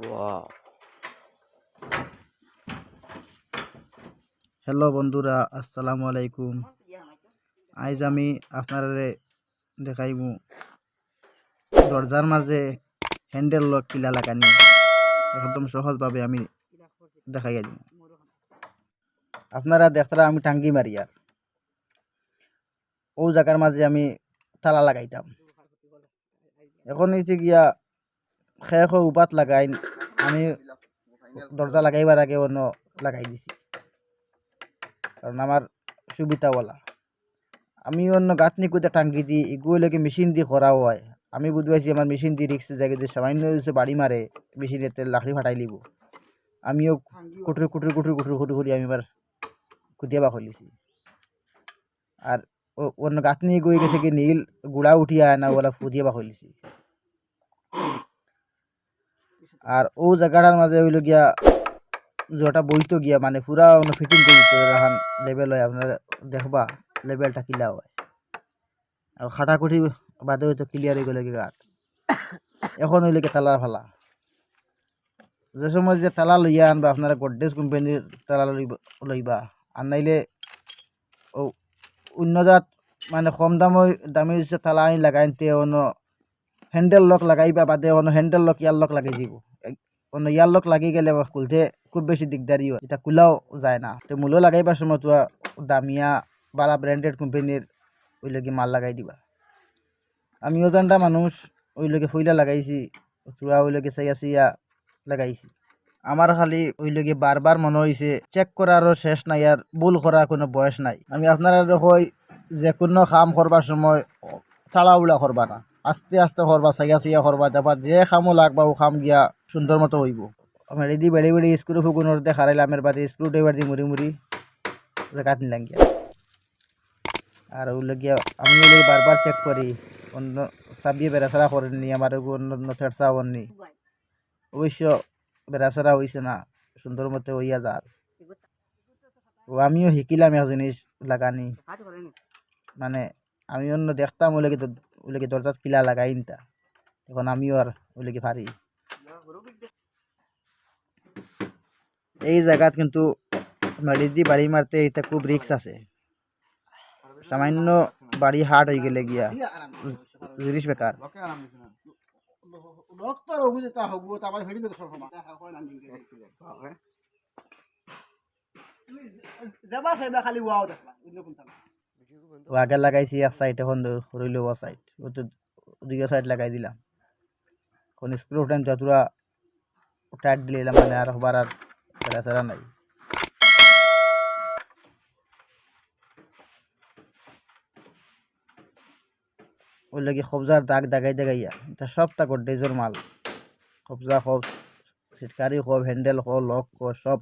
Wow. Hello বন্ধুরা, আসসালামু আলাইকুম। আজ আমি আপনারে দেখাইব দরজার মাঝে হ্যান্ডেল লক কিলা লাগানি একদম সহজভাবে আমি দেখাইয়া দিব। আপনারা দেখতারা আমি টাঙ্গি মারি আর। ও জায়গার মাঝে আমি তালা লাগাইতাম। এখন হয়েছে গিয়া শেষ উপাত লাগাই আমি দরজা লাগাইবার আগে অন্য লাগাই দিছি। কারণ আমার সুবিধাওয়ালা আমি অন্য গাঁথনি কোথা টাঙ্গি দিই এগুলোকে মেশিন দিয়ে করা হয়। আমি বুঝতে পারছি আমার মেশিন দিয়ে রিক্স জায়গায় যে সামান্য বাড়ি মারে মেশিনে তেল লাকড়ি ফাটাই লিব। আমিও কুটুর কুটুর কুটুর কুটুর কুটুর করি আমি এবার কুটিয়া বা খুলিছি আর অন্য গাঁথনি গই গেছে কি, নীল গুড়া উঠিয়া না, ওলা ফুদিয়া বা খুলিছি আর ও জায়গাটার মাঝে হইল গিয়া যেটা বইতো গিয়া মানে পুরা ফিটিং করে দিতে লেভেল হয়, আপনারা দেখবা লেভেলটা কিলা হয়। আর খাটাকুটি বাদে হয়তো ক্লিয়ার হয়ে গেলে কি গাত এখন হইলে কি তালার ফালা। যে সময় যে তালা লইয়া আনবা, আপনারা গডরেজ কোম্পানির তালা লইবা আর নাইলে অন্য জাত মানে কম দামি যে তালা আনি লাগাই তে অন্য হ্যান্ডেল লক লাগাইবা বাদে অন্য হ্যান্ডেল লক ইয়ার লক লাগাই দিব অন্য ইয়ার লক লাগি গেলে খুলতে খুব বেশি দিগদারি হয় এটা খোলাও যায় না তো মূল্য লাগাইবার সময় তো দামিয়া বালা ব্র্যান্ডেড কোম্পানির ওই লগে মাল লাগাই দিবা আমিও জানটা মানুষ ওই লগে ফইলা লাগাইছি তোরা ওই লগে চাইয়া চাইয়া লাগাইছি আমার খালি ওই লগে বারবার মনে হয়েছে চেক করারও শেষ নাই আর ভুল করার কোনো বয়স নাই আমি আপনারা কই যে কোনো কাম করবার সময় তাড়াহুড়া করবা না আস্তে আস্তে করবা চাইয়া চাইয়া করবা তারপর যে কামও লাগবা, ও কাম গিয়া সুন্দর মতো হইব। আমি রেডি বেড়ে বেড়ে স্ক্রু ফুকুনোর দেখারাইলে আমের বাদে স্ক্রু ড্রাইভার দিয়ে মুড়ি মুড়ি কাট নিলাম গিয়া। আর ওগুলো গিয়া আমি ওগুলো বারবার চেক করি, অন্য সাবিয়ে বেড়াছাড়া করেননি, আমার অন্য অন্য থেরসা হননি। অবশ্য বেড়াছাড়া হইছে না, সুন্দর মতো হইয়া যার। ও আমিও শিকিলাম এক জিনিস লাগানি। মানে আমি অন্য দেখতাম ওগুলোকে ওগুলোকে দরজা কিলা লাগাই নিতা এখন আমিও আর ওগুলোকে পারি এই জায়গাত কিন্তু মেডি দি বাড়ি মারতে এটা খুব রিক্স আছে সামান্য বাড়ি হার্ট হয়ে গেলে গিয়া জিনিস বেকার ও আগে লাগাইছি এক সাইড এখন রইল ও সাইড দুইটা সাইড লাগাই দিলাম। কোন স্ক্রু টাইম যতটা টাইট দিলাম মানে আর হবার আর তেরা নাই। ওই লাগে কবজার দাগ দাগাই দাগাইয়া এটা সবটা গড্রেজর মাল। কবজা হোক সিটকারি হোক হ্যান্ডেল হোক লক হোক সব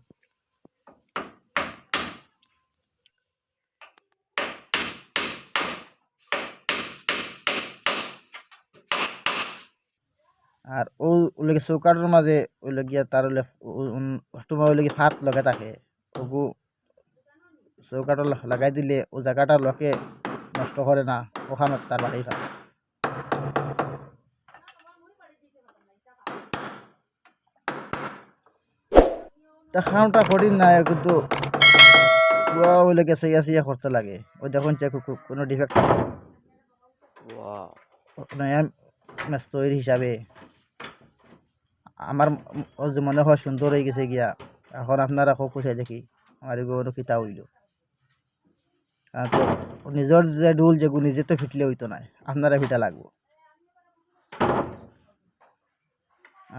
আর ও ওইলেগে চৌকাটোর মাঝে ওইলেগিয়া তার ওলে তোমার ওইলেগে ফাত লগে থাকে। ওগু চৌকাটো লাগাই দিলে ও জায়গাটা লকে নষ্ট করে না ওখানে তার বাড়ি খায় তা খাওয়াটা করি না কিন্তু পুরা ওইলেগে চাইয়া চাইয়া করতে লাগে। ওই দেখুন চেক কোনো ডিফেক্ট. নয়া মেস্তরির হিসাবে আমার মনে হয় সুন্দর হয়ে গেছে গিয়া, এখন আপনারা খুব খুশি দেখি? আমার এগুলো ফিতা হইল। তো নিজের যে ডুল যেগুলো নিজে তো ফিটলে হইতো না, আপনারা ফিটা লাগবো।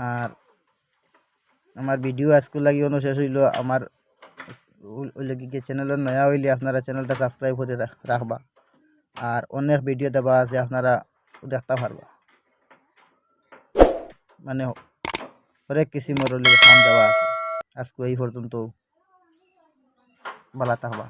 আর আমার ভিডিও আজকে লাগি অনু শেষ হইল, আমার চ্যানেলের নয়া হইলে আপনারা চ্যানেলটা সাবস্ক্রাইব করে রাখবা। আর অনেক ভিডিও দেওয়া আছে, আপনারা দেখতে পারবা। মানে হরেক কিসিমের কাম দেওয়া আছে আজকে এই পর্যন্ত ভালো থাকবা